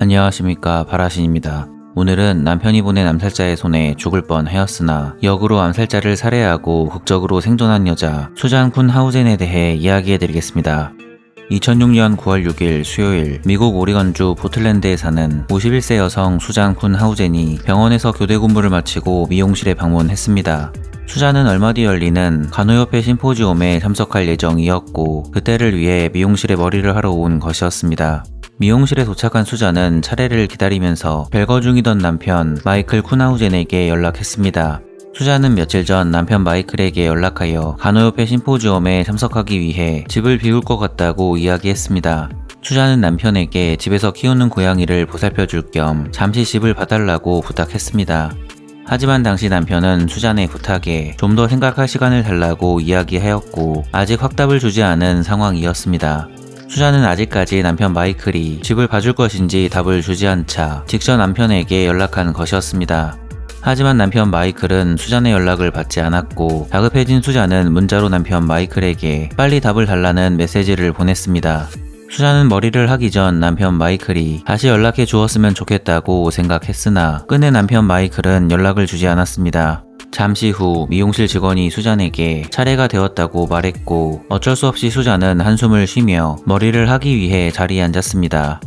안녕하십니까 바라신입니다. 오늘은 남편이 보낸 암살자의 손에 죽을 뻔 하였으나 역으로 암살자를 살해하고 극적으로 생존한 여자 수잔 쿤 하우젠에 대해 이야기해 드리겠습니다. 2006년 9월 6일 수요일 미국 오리건주 포틀랜드에 사는 51세 여성 수잔 쿤 하우젠이 병원에서 교대 근무를 마치고 미용실에 방문했습니다. 수잔은 얼마 뒤 열리는 간호협회 심포지움에 참석할 예정이었고 그때를 위해 미용실에 머리를 하러 온 것이었습니다. 미용실에 도착한 수잔은 차례를 기다리면서 별거 중이던 남편 마이클 쿠나우젠에게 연락했습니다. 수잔은 며칠 전 남편 마이클에게 연락하여 간호협회 심포지엄에 참석하기 위해 집을 비울 것 같다고 이야기했습니다. 수잔은 남편에게 집에서 키우는 고양이를 보살펴 줄 겸 잠시 집을 봐달라고 부탁했습니다. 하지만 당시 남편은 수잔의 부탁에 좀 더 생각할 시간을 달라고 이야기하였고 아직 확답을 주지 않은 상황이었습니다. 수잔은 아직까지 남편 마이클이 집을 봐줄 것인지 답을 주지 않자 직접 남편에게 연락한 것이었습니다. 하지만 남편 마이클은 수잔의 연락을 받지 않았고 다급해진 수잔은 문자로 남편 마이클에게 빨리 답을 달라는 메시지를 보냈습니다. 수잔은 머리를 하기 전 남편 마이클이 다시 연락해 주었으면 좋겠다고 생각했으나 끝내 남편 마이클은 연락을 주지 않았습니다. 잠시 후 미용실 직원이 수잔에게 차례가 되었다고 말했고 어쩔 수 없이 수잔은 한숨을 쉬며 머리를 하기 위해 자리에 앉았습니다.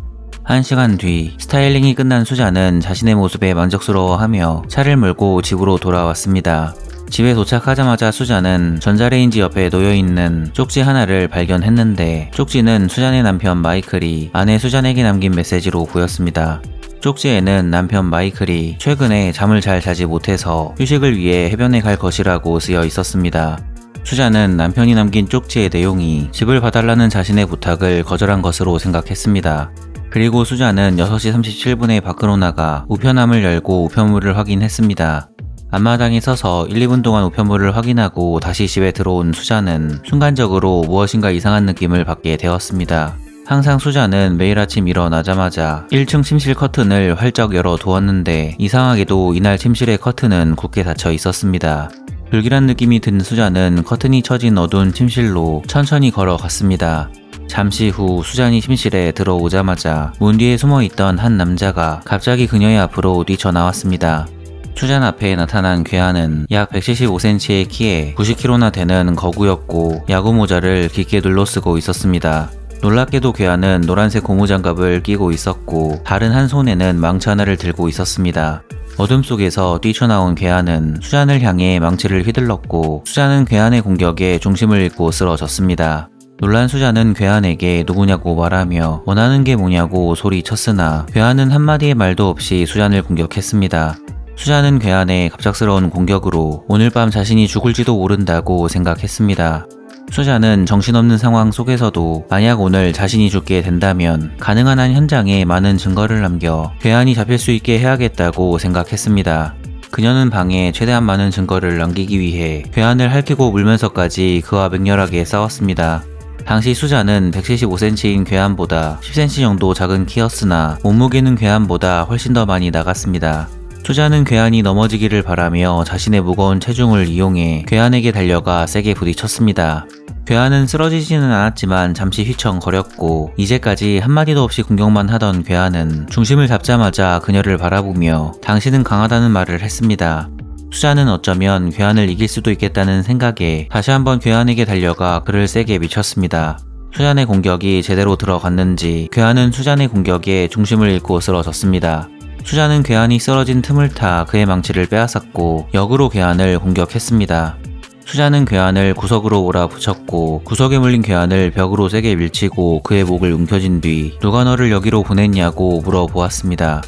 한 시간 뒤 스타일링이 끝난 수잔은 자신의 모습에 만족스러워하며 차를 몰고 집으로 돌아왔습니다. 집에 도착하자마자 수잔은 전자레인지 옆에 놓여있는 쪽지 하나를 발견했는데 쪽지는 수잔의 남편 마이클이 아내 수잔에게 남긴 메시지로 보였습니다. 쪽지에는 남편 마이클이 최근에 잠을 잘 자지 못해서 휴식을 위해 해변에 갈 것이라고 쓰여 있었습니다. 수잔은 남편이 남긴 쪽지의 내용이 집을 봐달라는 자신의 부탁을 거절한 것으로 생각했습니다. 그리고 수잔은 6시 37분에 밖으로 나가 우편함을 열고 우편물을 확인했습니다. 앞마당에 서서 1, 2분 동안 우편물을 확인하고 다시 집에 들어온 수잔은 순간적으로 무엇인가 이상한 느낌을 받게 되었습니다. 항상 수잔은 매일 아침 일어나자마자 1층 침실 커튼을 활짝 열어 두었는데 이상하게도 이날 침실의 커튼은 굳게 닫혀 있었습니다. 불길한 느낌이 든 수잔은 커튼이 쳐진 어두운 침실로 천천히 걸어갔습니다. 잠시 후 수잔이 침실에 들어오자마자 문 뒤에 숨어 있던 한 남자가 갑자기 그녀의 앞으로 뛰쳐나왔습니다. 수잔 앞에 나타난 괴한은 약 175cm의 키에 90kg나 되는 거구였고 야구 모자를 깊게 둘러쓰고 있었습니다. 놀랍게도 괴한은 노란색 고무장갑을 끼고 있었고 다른 한 손에는 망치 하나를 들고 있었습니다. 어둠 속에서 뛰쳐나온 괴한은 수잔을 향해 망치를 휘둘렀고 수잔은 괴한의 공격에 중심을 잃고 쓰러졌습니다. 놀란 수잔은 괴한에게 누구냐고 말하며 원하는 게 뭐냐고 소리쳤으나 괴한은 한마디의 말도 없이 수잔을 공격했습니다. 수잔은 괴한의 갑작스러운 공격으로 오늘 밤 자신이 죽을지도 모른다고 생각했습니다. 수잔은 정신없는 상황 속에서도 만약 오늘 자신이 죽게 된다면 가능한 한 현장에 많은 증거를 남겨 괴한이 잡힐 수 있게 해야겠다고 생각했습니다. 그녀는 방에 최대한 많은 증거를 남기기 위해 괴한을 핥히고 물면서까지 그와 맹렬하게 싸웠습니다. 당시 수자는 175cm인 괴한보다 10cm 정도 작은 키였으나 몸무게는 괴한보다 훨씬 더 많이 나갔습니다. 수자는 괴한이 넘어지기를 바라며 자신의 무거운 체중을 이용해 괴한에게 달려가 세게 부딪혔습니다. 괴한은 쓰러지지는 않았지만 잠시 휘청거렸고 이제까지 한마디도 없이 공격만 하던 괴한은 중심을 잡자마자 그녀를 바라보며 당신은 강하다는 말을 했습니다. 수자는 어쩌면 괴한을 이길 수도 있겠다는 생각에 다시 한번 괴한에게 달려가 그를 세게 미쳤습니다. 수잔의 공격이 제대로 들어갔는지 괴한은 수잔의 공격에 중심을 잃고 쓰러졌습니다. 수잔은 괴한이 쓰러진 틈을 타 그의 망치를 빼앗았고 역으로 괴한을 공격했습니다. 수잔은 괴한을 구석으로 몰아 붙였고 구석에 물린 괴한을 벽으로 세게 밀치고 그의 목을 움켜쥔 뒤 누가 너를 여기로 보냈냐고 물어보았습니다.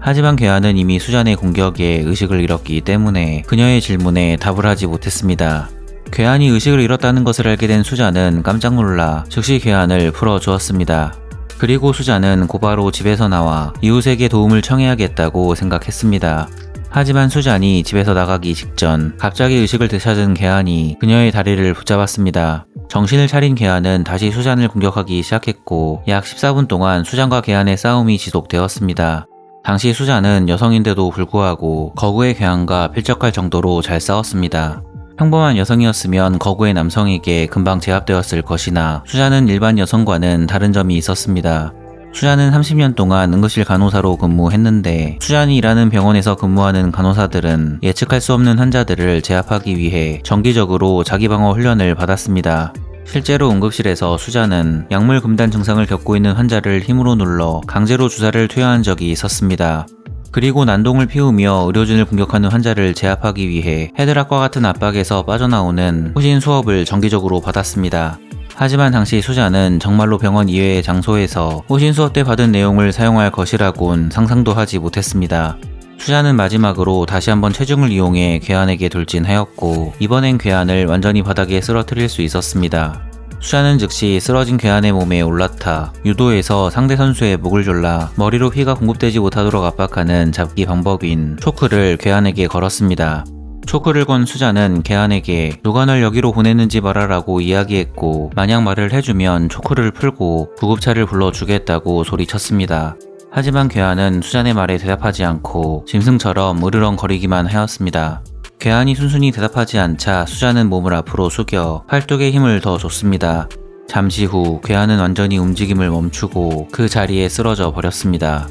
하지만 괴한은 이미 수잔의 공격에 의식을 잃었기 때문에 그녀의 질문에 답을 하지 못했습니다. 괴한이 의식을 잃었다는 것을 알게 된 수잔은 깜짝 놀라 즉시 괴한을 풀어주었습니다. 그리고 수잔은 곧바로 집에서 나와 이웃에게 도움을 청해야겠다고 생각했습니다. 하지만 수잔이 집에서 나가기 직전 갑자기 의식을 되찾은 괴한이 그녀의 다리를 붙잡았습니다. 정신을 차린 괴한은 다시 수잔을 공격하기 시작했고 약 14분 동안 수잔과 괴한의 싸움이 지속되었습니다. 당시 수잔은 여성인데도 불구하고 거구의 괴한과 필적할 정도로 잘 싸웠습니다. 평범한 여성이었으면 거구의 남성에게 금방 제압되었을 것이나 수잔은 일반 여성과는 다른 점이 있었습니다. 수잔은 30년 동안 응급실 간호사로 근무했는데 수잔이 일하는 병원에서 근무하는 간호사들은 예측할 수 없는 환자들을 제압하기 위해 정기적으로 자기방어 훈련을 받았습니다. 실제로 응급실에서 수잔은 약물 금단 증상을 겪고 있는 환자를 힘으로 눌러 강제로 주사를 투여한 적이 있었습니다. 그리고 난동을 피우며 의료진을 공격하는 환자를 제압하기 위해 헤드락과 같은 압박에서 빠져나오는 호신 수업을 정기적으로 받았습니다. 하지만 당시 수자는 정말로 병원 이외의 장소에서 호신 수업 때 받은 내용을 사용할 것이라곤 상상도 하지 못했습니다. 수자는 마지막으로 다시 한번 체중을 이용해 괴한에게 돌진하였고 이번엔 괴한을 완전히 바닥에 쓰러뜨릴 수 있었습니다. 수자는 즉시 쓰러진 괴한의 몸에 올라타 유도에서 상대 선수의 목을 졸라 머리로 피가 공급되지 못하도록 압박하는 잡기 방법인 초크를 괴한에게 걸었습니다. 초크를 건 수자는 개한에게 누가 널 여기로 보냈는지 말하라고 이야기했고 만약 말을 해주면 초크를 풀고 구급차를 불러주겠다고 소리쳤습니다. 하지만 괴한은 수잔의 말에 대답하지 않고 짐승처럼 으르렁거리기만 하였습니다. 괴한이 순순히 대답하지 않자 수잔은 몸을 앞으로 숙여 팔뚝에 힘을 더 줬습니다. 잠시 후 괴한은 완전히 움직임을 멈추고 그 자리에 쓰러져 버렸습니다.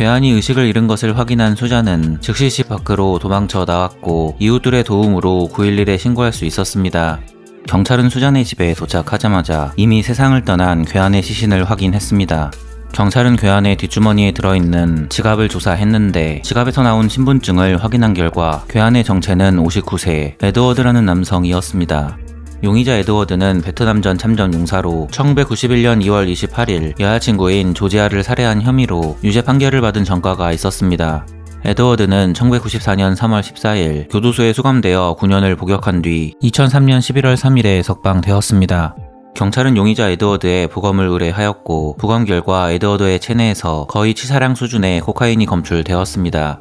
괴한이 의식을 잃은 것을 확인한 수자는 즉시 집 밖으로 도망쳐 나왔고 이웃들의 도움으로 911에 신고할 수 있었습니다. 경찰은 수잔의 집에 도착하자마자 이미 세상을 떠난 괴한의 시신을 확인했습니다. 경찰은 괴한의 뒷주머니에 들어있는 지갑을 조사했는데 지갑에서 나온 신분증을 확인한 결과 괴한의 정체는 59세 에드워드라는 남성이었습니다. 용의자 에드워드는 베트남 전 참전 용사로 1991년 2월 28일 여자친구인 조지아를 살해한 혐의로 유죄 판결을 받은 전과가 있었습니다. 에드워드는 1994년 3월 14일 교도소에 수감되어 9년을 복역한 뒤 2003년 11월 3일에 석방되었습니다. 경찰은 용의자 에드워드의 부검을 의뢰하였고 부검 결과 에드워드의 체내에서 거의 치사량 수준의 코카인이 검출되었습니다.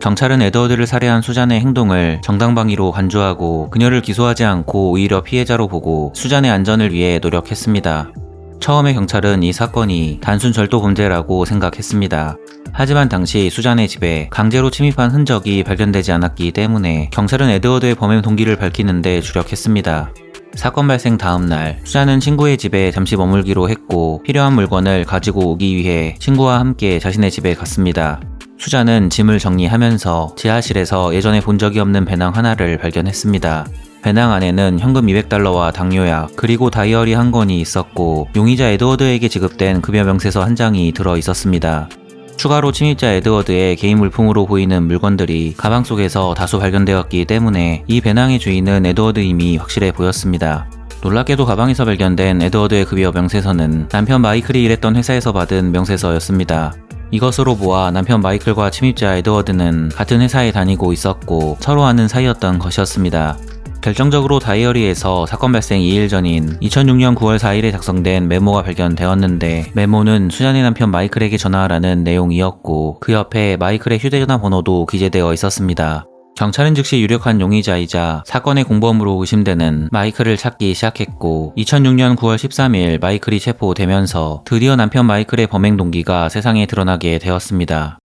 경찰은 에드워드를 살해한 수잔의 행동을 정당방위로 간주하고 그녀를 기소하지 않고 오히려 피해자로 보고 수잔의 안전을 위해 노력했습니다. 처음에 경찰은 이 사건이 단순 절도 범죄라고 생각했습니다. 하지만 당시 수잔의 집에 강제로 침입한 흔적이 발견되지 않았기 때문에 경찰은 에드워드의 범행 동기를 밝히는데 주력했습니다. 사건 발생 다음 날 수잔은 친구의 집에 잠시 머물기로 했고 필요한 물건을 가지고 오기 위해 친구와 함께 자신의 집에 갔습니다. 수자는 짐을 정리하면서 지하실에서 예전에 본 적이 없는 배낭 하나를 발견했습니다. 배낭 안에는 현금 200달러와 당뇨약, 그리고 다이어리 한 권이 있었고 용의자 에드워드에게 지급된 급여 명세서 한 장이 들어 있었습니다. 추가로 침입자 에드워드의 개인 물품으로 보이는 물건들이 가방 속에서 다수 발견되었기 때문에 이 배낭의 주인은 에드워드임이 확실해 보였습니다. 놀랍게도 가방에서 발견된 에드워드의 급여 명세서는 남편 마이클이 일했던 회사에서 받은 명세서였습니다. 이것으로 보아 남편 마이클과 침입자 에드워드는 같은 회사에 다니고 있었고 서로 아는 사이였던 것이었습니다. 결정적으로 다이어리에서 사건 발생 2일 전인 2006년 9월 4일에 작성된 메모가 발견되었는데 메모는 수잔의 남편 마이클에게 전화하라는 내용이었고 그 옆에 마이클의 휴대전화 번호도 기재되어 있었습니다. 경찰은 즉시 유력한 용의자이자 사건의 공범으로 의심되는 마이클을 찾기 시작했고 2006년 9월 13일 마이클이 체포되면서 드디어 남편 마이클의 범행 동기가 세상에 드러나게 되었습니다.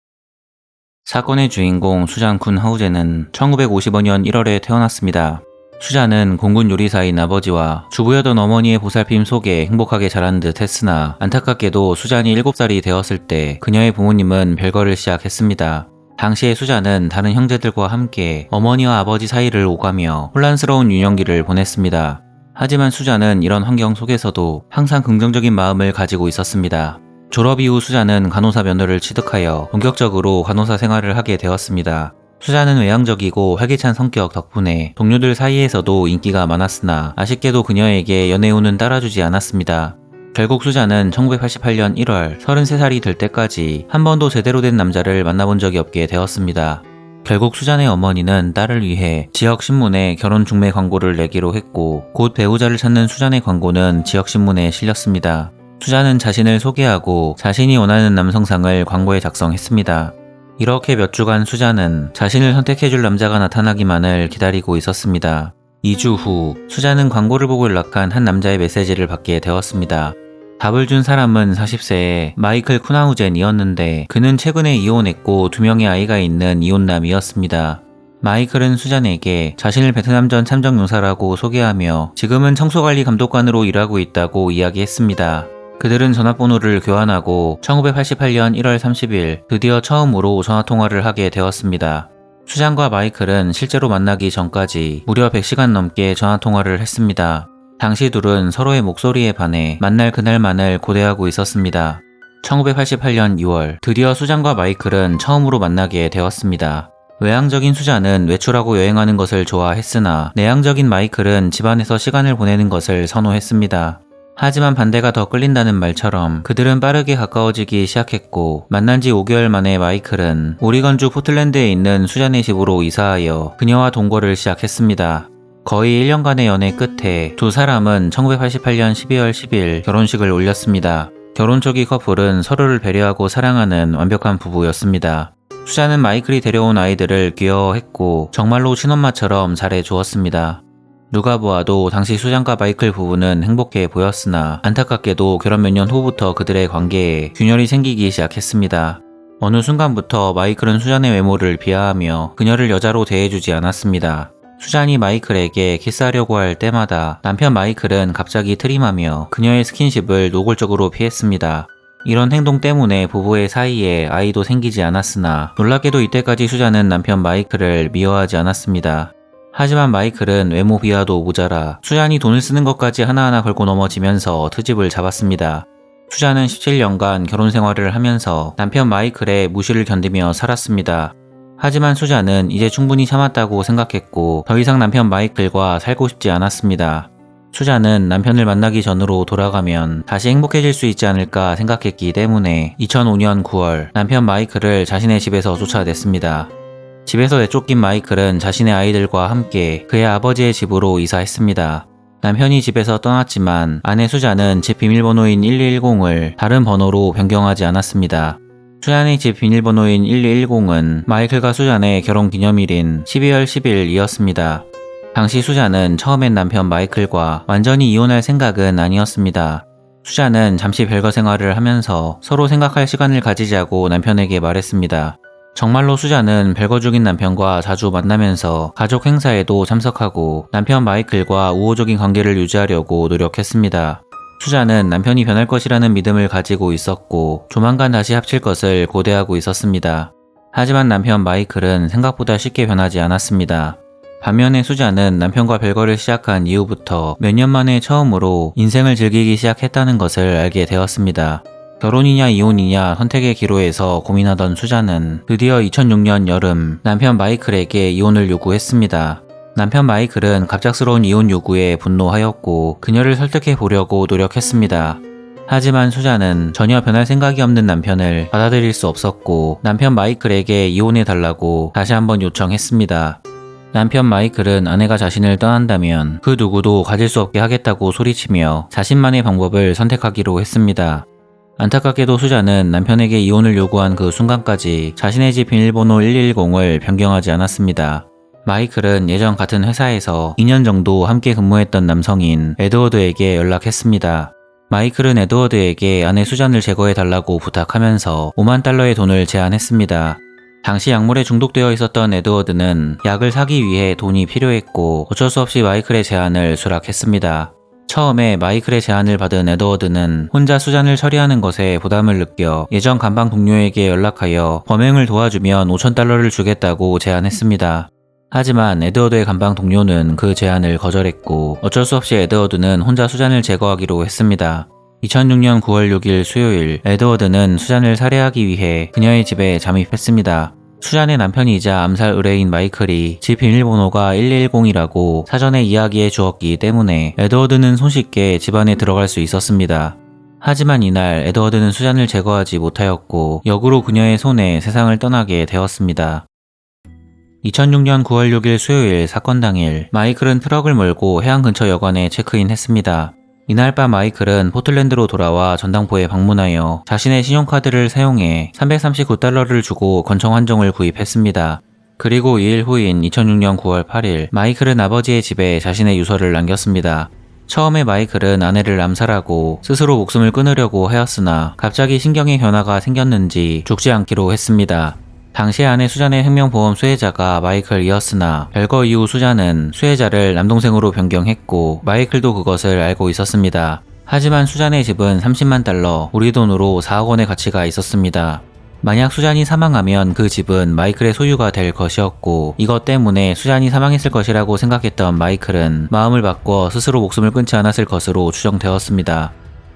사건의 주인공 수잔 쿤 하우제는 1955년 1월에 태어났습니다. 수잔은 공군 요리사인 아버지와 주부였던 어머니의 보살핌 속에 행복하게 자란 듯 했으나 안타깝게도 수잔이 7살이 되었을 때 그녀의 부모님은 별거를 시작했습니다. 당시의 수자는 다른 형제들과 함께 어머니와 아버지 사이를 오가며 혼란스러운 유년기를 보냈습니다. 하지만 수자는 이런 환경 속에서도 항상 긍정적인 마음을 가지고 있었습니다. 졸업 이후 수자는 간호사 면허를 취득하여 본격적으로 간호사 생활을 하게 되었습니다. 수자는 외향적이고 활기찬 성격 덕분에 동료들 사이에서도 인기가 많았으나 아쉽게도 그녀에게 연애운은 따라주지 않았습니다. 결국 수자는 1988년 1월 33살이 될 때까지 한 번도 제대로 된 남자를 만나본 적이 없게 되었습니다. 결국 수잔의 어머니는 딸을 위해 지역 신문에 결혼 중매 광고를 내기로 했고 곧 배우자를 찾는 수잔의 광고는 지역 신문에 실렸습니다. 수잔은 자신을 소개하고 자신이 원하는 남성상을 광고에 작성했습니다. 이렇게 몇 주간 수잔은 자신을 선택해줄 남자가 나타나기만을 기다리고 있었습니다. 2주 후 수잔은 광고를 보고 연락한 한 남자의 메시지를 받게 되었습니다. 답을 준 사람은 40세의 마이클 쿠나우젠이었는데 그는 최근에 이혼했고 두 명의 아이가 있는 이혼남이었습니다. 마이클은 수잔에게 자신을 베트남 전 참전용사라고 소개하며 지금은 청소관리 감독관으로 일하고 있다고 이야기했습니다. 그들은 전화번호를 교환하고 1988년 1월 30일 드디어 처음으로 전화통화를 하게 되었습니다. 수잔과 마이클은 실제로 만나기 전까지 무려 100시간 넘게 전화통화를 했습니다. 당시 둘은 서로의 목소리에 반해 만날 그날만을 고대하고 있었습니다. 1988년 2월 드디어 수잔과 마이클은 처음으로 만나게 되었습니다. 외향적인 수잔은 외출하고 여행하는 것을 좋아했으나 내향적인 마이클은 집안에서 시간을 보내는 것을 선호했습니다. 하지만 반대가 더 끌린다는 말처럼 그들은 빠르게 가까워지기 시작했고 만난 지 5개월 만에 마이클은 오리건주 포틀랜드에 있는 수잔의 집으로 이사하여 그녀와 동거를 시작했습니다. 거의 1년간의 연애 끝에 두 사람은 1988년 12월 10일 결혼식을 올렸습니다. 결혼 초기 커플은 서로를 배려하고 사랑하는 완벽한 부부였습니다. 수잔은 마이클이 데려온 아이들을 귀여워했고 정말로 친엄마처럼 잘해주었습니다. 누가 보아도 당시 수잔과 마이클 부부는 행복해 보였으나 안타깝게도 결혼 몇 년 후부터 그들의 관계에 균열이 생기기 시작했습니다. 어느 순간부터 마이클은 수잔의 외모를 비하하며 그녀를 여자로 대해주지 않았습니다. 수잔이 마이클에게 키스하려고 할 때마다 남편 마이클은 갑자기 트림하며 그녀의 스킨십을 노골적으로 피했습니다. 이런 행동 때문에 부부의 사이에 아이도 생기지 않았으나 놀랍게도 이때까지 수잔은 남편 마이클을 미워하지 않았습니다. 하지만 마이클은 외모 비하도 모자라 수잔이 돈을 쓰는 것까지 하나하나 걸고 넘어지면서 트집을 잡았습니다. 수잔은 17년간 결혼 생활을 하면서 남편 마이클의 무시를 견디며 살았습니다. 하지만 수잔은 이제 충분히 참았다고 생각했고 더 이상 남편 마이클과 살고 싶지 않았습니다. 수잔은 남편을 만나기 전으로 돌아가면 다시 행복해질 수 있지 않을까 생각했기 때문에 2005년 9월 남편 마이클을 자신의 집에서 쫓아냈습니다. 집에서 내쫓긴 마이클은 자신의 아이들과 함께 그의 아버지의 집으로 이사했습니다. 남편이 집에서 떠났지만 아내 수잔은 집 비밀번호인 1210을 다른 번호로 변경하지 않았습니다. 수잔의 집 비밀번호인 1210은 마이클과 수잔의 결혼 기념일인 12월 10일이었습니다. 당시 수잔은 처음엔 남편 마이클과 완전히 이혼할 생각은 아니었습니다. 수잔은 잠시 별거 생활을 하면서 서로 생각할 시간을 가지자고 남편에게 말했습니다. 정말로 수잔은 별거 중인 남편과 자주 만나면서 가족 행사에도 참석하고 남편 마이클과 우호적인 관계를 유지하려고 노력했습니다. 수잔은 남편이 변할 것이라는 믿음을 가지고 있었고 조만간 다시 합칠 것을 고대하고 있었습니다. 하지만 남편 마이클은 생각보다 쉽게 변하지 않았습니다. 반면에 수잔은 남편과 별거를 시작한 이후부터 몇 년 만에 처음으로 인생을 즐기기 시작했다는 것을 알게 되었습니다. 결혼이냐 이혼이냐 선택의 기로에서 고민하던 수잔은 드디어 2006년 여름 남편 마이클에게 이혼을 요구했습니다. 남편 마이클은 갑작스러운 이혼 요구에 분노하였고 그녀를 설득해 보려고 노력했습니다. 하지만 수잔은 전혀 변할 생각이 없는 남편을 받아들일 수 없었고 남편 마이클에게 이혼해 달라고 다시 한번 요청했습니다. 남편 마이클은 아내가 자신을 떠난다면 그 누구도 가질 수 없게 하겠다고 소리치며 자신만의 방법을 선택하기로 했습니다. 안타깝게도 수자는 남편에게 이혼을 요구한 그 순간까지 자신의 집 비밀번호 110을 변경하지 않았습니다. 마이클은 예전 같은 회사에서 2년 정도 함께 근무했던 남성인 에드워드에게 연락했습니다. 마이클은 에드워드에게 아내 수잔을 제거해 달라고 부탁하면서 5만 달러의 돈을 제안했습니다. 당시 약물에 중독되어 있었던 에드워드는 약을 사기 위해 돈이 필요했고 어쩔 수 없이 마이클의 제안을 수락했습니다. 처음에 마이클의 제안을 받은 에드워드는 혼자 수잔을 처리하는 것에 부담을 느껴 예전 간방 동료에게 연락하여 범행을 도와주면 5천 달러를 주겠다고 제안했습니다. 하지만 에드워드의 간방 동료는 그 제안을 거절했고 어쩔 수 없이 에드워드는 혼자 수잔을 제거하기로 했습니다. 2006년 9월 6일 수요일 에드워드는 수잔을 살해하기 위해 그녀의 집에 잠입했습니다. 수잔의 남편이자 암살 의뢰인 마이클이 집 비밀번호가 110이라고 사전에 이야기해 주었기 때문에 에드워드는 손쉽게 집 안에 들어갈 수 있었습니다. 하지만 이날 에드워드는 수잔을 제거하지 못하였고 역으로 그녀의 손에 세상을 떠나게 되었습니다. 2006년 9월 6일 수요일 사건 당일 마이클은 트럭을 몰고 해안 근처 여관에 체크인했습니다. 이날 밤 마이클은 포틀랜드로 돌아와 전당포에 방문하여 자신의 신용카드를 사용해 339달러를 주고 건청 한정을 구입했습니다. 그리고 2일 후인 2006년 9월 8일 마이클은 아버지의 집에 자신의 유서를 남겼습니다. 처음에 마이클은 아내를 암살하고 스스로 목숨을 끊으려고 하였으나 갑자기 신경의 변화가 생겼는지 죽지 않기로 했습니다. 당시 아내 수잔의 생명보험 수혜자가 마이클이었으나 별거 이후 수잔은 수혜자를 남동생으로 변경했고 마이클도 그것을 알고 있었습니다. 하지만 수잔의 집은 30만 달러, 우리 돈으로 4억 원의 가치가 있었습니다. 만약 수잔이 사망하면 그 집은 마이클의 소유가 될 것이었고 이것 때문에 수잔이 사망했을 것이라고 생각했던 마이클은 마음을 바꿔 스스로 목숨을 끊지 않았을 것으로 추정되었습니다.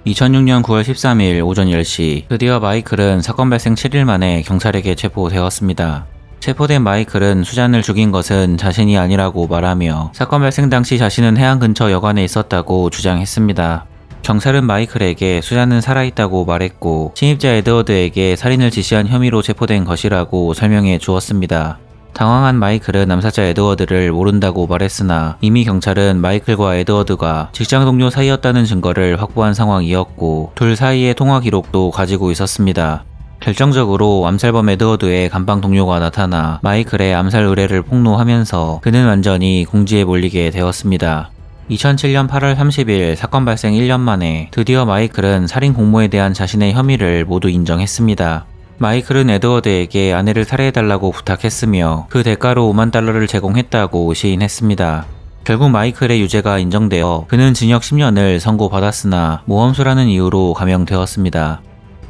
2006년 9월 13일 오전 10시 드디어 마이클은 사건 발생 7일 만에 경찰에게 체포되었습니다. 체포된 마이클은 수잔을 죽인 것은 자신이 아니라고 말하며 사건 발생 당시 자신은 해안 근처 여관에 있었다고 주장했습니다. 경찰은 마이클에게 수잔은 살아있다고 말했고 침입자 에드워드에게 살인을 지시한 혐의로 체포된 것이라고 설명해 주었습니다. 당황한 마이클은 남사자 에드워드를 모른다고 말했으나 이미 경찰은 마이클과 에드워드가 직장 동료 사이였다는 증거를 확보한 상황이었고 둘 사이의 통화 기록도 가지고 있었습니다. 결정적으로 암살범 에드워드의 감방 동료가 나타나 마이클의 암살 의뢰를 폭로하면서 그는 완전히 공지에 몰리게 되었습니다. 2007년 8월 30일 사건 발생 1년 만에 드디어 마이클은 살인 공모에 대한 자신의 혐의를 모두 인정했습니다. 마이클은 에드워드에게 아내를 살해해달라고 부탁했으며 그 대가로 5만 달러를 제공했다고 시인했습니다. 결국 마이클의 유죄가 인정되어 그는 징역 10년을 선고받았으나 모험수라는 이유로 감형되었습니다.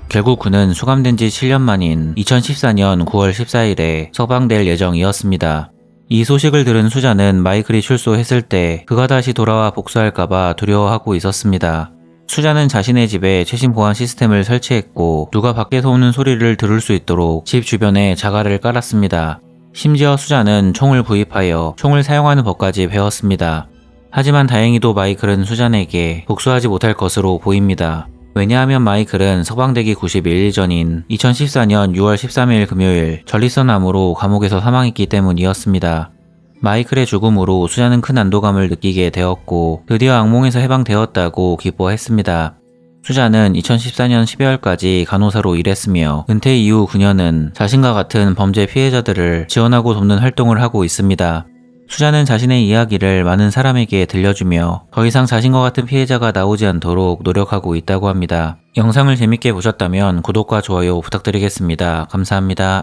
결국 그는 수감된 지 7년 만인 2014년 9월 14일에 서방될 예정이었습니다. 이 소식을 들은 수자는 마이클이 출소했을 때 그가 다시 돌아와 복수할까봐 두려워하고 있었습니다. 수자는 자신의 집에 최신 보안 시스템을 설치했고 누가 밖에서 오는 소리를 들을 수 있도록 집 주변에 자갈을 깔았습니다. 심지어 수자는 총을 구입하여 총을 사용하는 법까지 배웠습니다. 하지만 다행히도 마이클은 수잔에게 복수하지 못할 것으로 보입니다. 왜냐하면 마이클은 서방되기 91일 전인 2014년 6월 13일 금요일 전리선 암으로 감옥에서 사망했기 때문이었습니다. 마이클의 죽음으로 수자는 큰 안도감을 느끼게 되었고 드디어 악몽에서 해방되었다고 기뻐했습니다. 수자는 2014년 12월까지 간호사로 일했으며 은퇴 이후 그녀는 자신과 같은 범죄 피해자들을 지원하고 돕는 활동을 하고 있습니다. 수자는 자신의 이야기를 많은 사람에게 들려주며 더 이상 자신과 같은 피해자가 나오지 않도록 노력하고 있다고 합니다. 영상을 재밌게 보셨다면 구독과 좋아요 부탁드리겠습니다. 감사합니다.